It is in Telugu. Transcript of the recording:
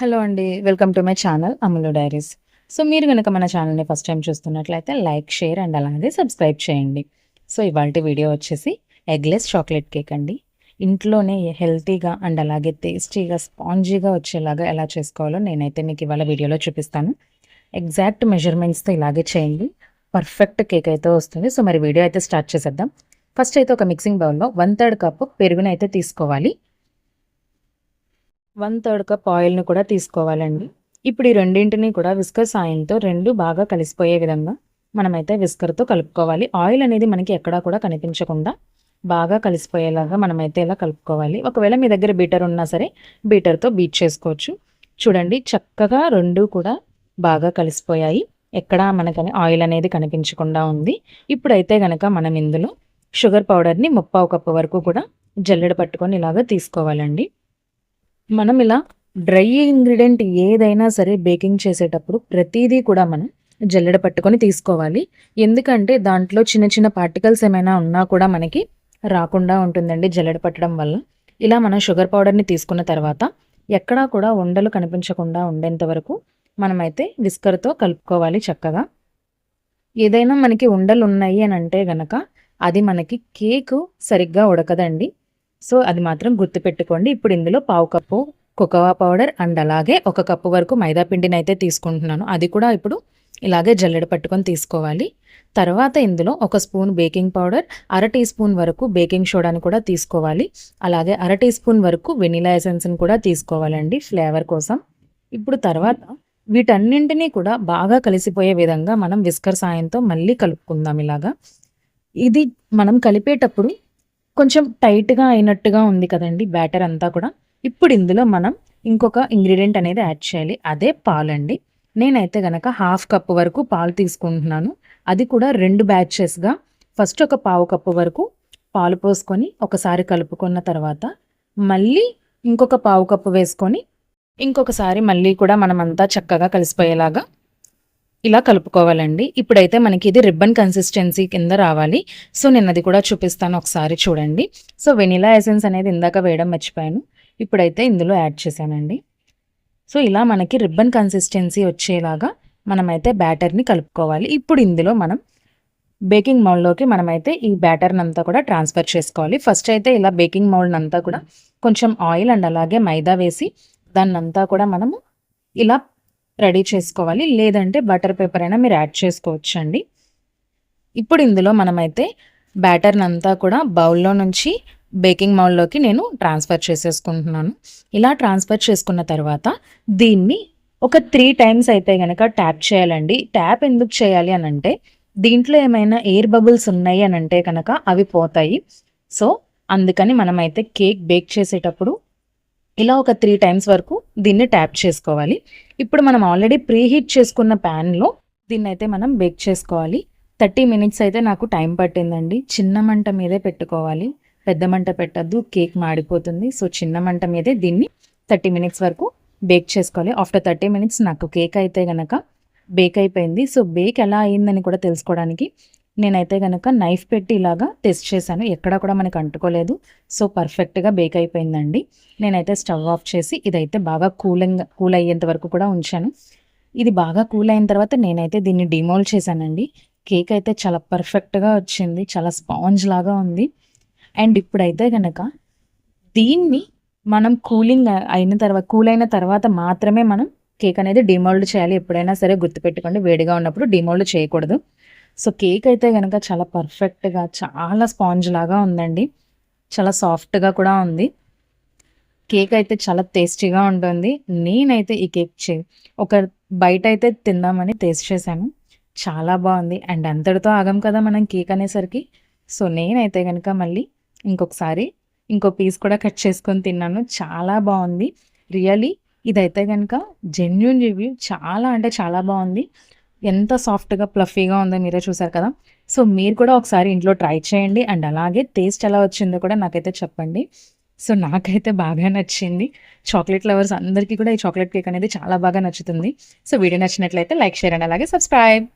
హలో అండి welcome to my channel Amalu diaries. So మీరు కనుక మన ఛానల్ని ఫస్ట్ టైం చూస్తున్నట్లయితే లైక్ షేర్ అండ్ అలాగే సబ్స్క్రైబ్ చేయండి. సో ఇవాళ వీడియో వచ్చేసి ఎగ్లెస్ చాక్లెట్ కేక్ అండి. ఇంట్లోనే హెల్తీగా అండ్ అలాగే టేస్టీగా స్పాంజీగా వచ్చేలాగా ఎలా చేసుకోవాలో నేనైతే మీకు ఇవాళ వీడియోలో చూపిస్తాను. ఎగ్జాక్ట్ మెజర్మెంట్స్తో ఇలాగే చేయండి. పర్ఫెక్ట్ కేక్ అయితే వస్తుంది. సో మరి వీడియో అయితే స్టార్ట్ చేసేద్దాం. ఫస్ట్ అయితే ఒక మిక్సింగ్ బౌల్లో వన్ థర్డ్ కప్ పెరుగునైతే తీసుకోవాలి. వన్ థర్డ్ కప్ ఆయిల్ని కూడా తీసుకోవాలండి. ఇప్పుడు ఈ రెండింటిని కూడా విస్కర్ సాయంతో రెండు బాగా కలిసిపోయే విధంగా మనమైతే విస్కర్తో కలుపుకోవాలి. ఆయిల్ అనేది మనకి ఎక్కడా కూడా కనిపించకుండా బాగా కలిసిపోయేలాగా మనమైతే ఇలా కలుపుకోవాలి. ఒకవేళ మీ దగ్గర బీటర్ ఉన్నా సరే బీటర్తో బీట్ చేసుకోవచ్చు. చూడండి చక్కగా రెండు కూడా బాగా కలిసిపోయాయి. ఎక్కడా మనకని ఆయిల్ అనేది కనిపించకుండా ఉంది. ఇప్పుడైతే కనుక మనం ఇందులో షుగర్ పౌడర్ని ముప్పావు కప్పు వరకు కూడా జల్లెడ పట్టుకొని ఇలాగ తీసుకోవాలండి. మనం ఇలా డ్రై ఇంగ్రీడియంట్ ఏదైనా సరే బేకింగ్ చేసేటప్పుడు ప్రతిదీ కూడా మనం జల్లెడ పట్టుకొని తీసుకోవాలి. ఎందుకంటే దాంట్లో చిన్న చిన్న పార్టికల్స్ ఏమైనా ఉన్నా కూడా మనకి రాకుండా ఉంటుందండి జల్లెడ పట్టడం వల్ల. ఇలా మనం షుగర్ పౌడర్ని తీసుకున్న తర్వాత ఎక్కడా కూడా ఉండలు కనిపించకుండా ఉండేంత వరకు మనమైతే విస్కర్తో కలుపుకోవాలి చక్కగా. ఏదైనా మనకి ఉండలు ఉన్నాయి అని అంటే గనక అది మనకి కేకు సరిగ్గా ఉడకదండి. సో అది మాత్రం గుర్తుపెట్టుకోండి. ఇప్పుడు ఇందులో పావు కప్పు కోకోవా పౌడర్ అండ్ అలాగే ఒక కప్పు వరకు మైదా పిండిని అయితే తీసుకుంటున్నాను. అది కూడా ఇప్పుడు ఇలాగే జల్లెడ పట్టుకొని తీసుకోవాలి. తర్వాత ఇందులో ఒక స్పూన్ బేకింగ్ పౌడర్ అర టీ స్పూన్ వరకు బేకింగ్ సోడాని కూడా తీసుకోవాలి. అలాగే అర టీ స్పూన్ వరకు వెనిలా ఎసెన్స్ని కూడా తీసుకోవాలండి ఫ్లేవర్ కోసం. ఇప్పుడు తర్వాత వీటన్నింటినీ కూడా బాగా కలిసిపోయే విధంగా మనం విస్కర్ సాయంతో మళ్ళీ కలుపుకుందాం ఇలాగా. ఇది మనం కలిపేటప్పుడు కొంచెం టైట్గా అయినట్టుగా ఉంది కదండి బ్యాటర్ అంతా కూడా. ఇప్పుడు ఇందులో మనం ఇంకొక ఇంగ్రీడియంట్ అనేది యాడ్ చేయాలి. అదే పాలండి. నేనైతే గనక హాఫ్ కప్ వరకు పాలు తీసుకుంటున్నాను. అది కూడా రెండు బ్యాచెస్గా. ఫస్ట్ ఒక పావు కప్పు వరకు పాలు పోసుకొని ఒకసారి కలుపుకున్న తర్వాత మళ్ళీ ఇంకొక పావు కప్పు వేసుకొని ఇంకొకసారి మళ్ళీ కూడా మనమంతా చక్కగా కలిసిపోయేలాగా ఇలా కలుపుకోవాలండి. ఇప్పుడైతే మనకి ఇది రిబ్బన్ కన్సిస్టెన్సీ కింద రావాలి. సో నేను అది కూడా చూపిస్తాను ఒకసారి చూడండి. సో వెనిలా ఎసెన్స్ అనేది ఇందాక వేయడం మర్చిపోయాను. ఇప్పుడైతే ఇందులో యాడ్ చేశానండి. సో ఇలా మనకి రిబ్బన్ కన్సిస్టెన్సీ వచ్చేలాగా మనమైతే బ్యాటర్ని కలుపుకోవాలి. ఇప్పుడు ఇందులో మనం బేకింగ్ మౌల్డ్లోకి మనమైతే ఈ బ్యాటర్ని అంతా కూడా ట్రాన్స్ఫర్ చేసుకోవాలి. ఫస్ట్ అయితే ఇలా బేకింగ్ మౌల్డ్ అంతా కూడా కొంచెం ఆయిల్ అండ్ అలాగే మైదా వేసి దాన్నంతా కూడా మనము ఇలా రెడీ చేసుకోవాలి. లేదంటే బటర్ పేపర్ అయినా మీరు యాడ్ చేసుకోవచ్చు అండి ఇప్పుడు ఇందులో మనమైతే బ్యాటర్ని అంతా కూడా బౌల్లో నుంచి బేకింగ్ మౌల్లోకి నేను ట్రాన్స్ఫర్ చేసేసుకుంటున్నాను. ఇలా ట్రాన్స్ఫర్ చేసుకున్న తర్వాత దీన్ని ఒక త్రీ టైమ్స్ అయితే కనుక ట్యాప్ చేయాలండి. ట్యాప్ ఎందుకు చేయాలి అని అంటే దీంట్లో ఏమైనా ఎయిర్ బబుల్స్ ఉన్నాయి అని అంటే కనుక అవి పోతాయి. సో అందుకని మనమైతే కేక్ బేక్ చేసేటప్పుడు ఇలా ఒక త్రీ టైమ్స్ వరకు దీన్ని ట్యాప్ చేసుకోవాలి. ఇప్పుడు మనం ఆల్రెడీ ప్రీ హీట్ చేసుకున్న ప్యాన్లో దీన్ని అయితే మనం బేక్ చేసుకోవాలి. థర్టీ మినిట్స్ అయితే నాకు టైం పట్టిందండి. చిన్న మంట మీదే పెట్టుకోవాలి. పెద్ద మంట పెట్టద్దు. కేక్ మాడిపోతుంది. సో చిన్న మంట మీదే దీన్ని థర్టీ మినిట్స్ వరకు బేక్ చేసుకోవాలి. ఆఫ్టర్ థర్టీ మినిట్స్ నాకు కేక్ అయితే కనుక బేక్ అయిపోయింది. సో బేక్ ఎలా అయిందని కూడా తెలుసుకోవడానికి నేనైతే కనుక నైఫ్ పెట్టి ఇలాగా టెస్ట్ చేశాను. ఎక్కడా కూడా మనకు అంటుకోలేదు. సో పర్ఫెక్ట్గా బేక్ అయిపోయిందండి. నేనైతే స్టవ్ ఆఫ్ చేసి ఇదైతే బాగా కూలింగ్ కూల్ అయ్యేంత వరకు కూడా ఉంచాను. ఇది బాగా కూల్ అయిన తర్వాత నేనైతే దీన్ని డిమోల్ చేశానండి. కేక్ అయితే చాలా పర్ఫెక్ట్గా వచ్చింది. చాలా స్పాంజ్ లాగా ఉంది. అండ్ ఇప్పుడైతే కనుక దీన్ని మనం కూలింగ్ అయిన తర్వాత కూల్ అయిన తర్వాత మాత్రమే మనం కేక్ అనేది డిమోల్డ్ చేయాలి. ఎప్పుడైనా సరే గుర్తుపెట్టుకోండి. వేడిగా ఉన్నప్పుడు డిమోల్డ్ చేయకూడదు. సో కేక్ అయితే కనుక చాలా పర్ఫెక్ట్గా చాలా స్పాంజ్ లాగా ఉందండి. చాలా సాఫ్ట్గా కూడా ఉంది. కేక్ అయితే చాలా టేస్టీగా ఉంటుంది. నేనైతే ఈ కేక్ చే ఒక బయట అయితే తిందామని టేస్ట్ చేశాను. చాలా బాగుంది. అండ్ అంతటితో ఆగం కదా మనం కేక్ అనేసరికి. సో నేనైతే కనుక మళ్ళీ ఇంకొకసారి ఇంకో పీస్ కూడా కట్ చేసుకొని తిన్నాను. చాలా బాగుంది. రియలీ ఇదైతే కనుక జెన్యున్ రివ్యూ. చాలా అంటే చాలా బాగుంది. ఎంత సాఫ్ట్గా ప్లఫీగా ఉందో మీరే చూసారు కదా. సో మీరు కూడా ఒకసారి ఇంట్లో ట్రై చేయండి. అండ్ అలాగే టేస్ట్ ఎలా వచ్చిందో కూడా నాకైతే చెప్పండి. సో నాకైతే బాగా నచ్చింది. చాక్లెట్ లవర్స్ అందరికీ కూడా ఈ చాక్లెట్ కేక్ అనేది చాలా బాగా నచ్చుతుంది. సో వీడియో నచ్చినట్లయితే లైక్ షేర్ అండ్ అలాగే సబ్స్క్రైబ్.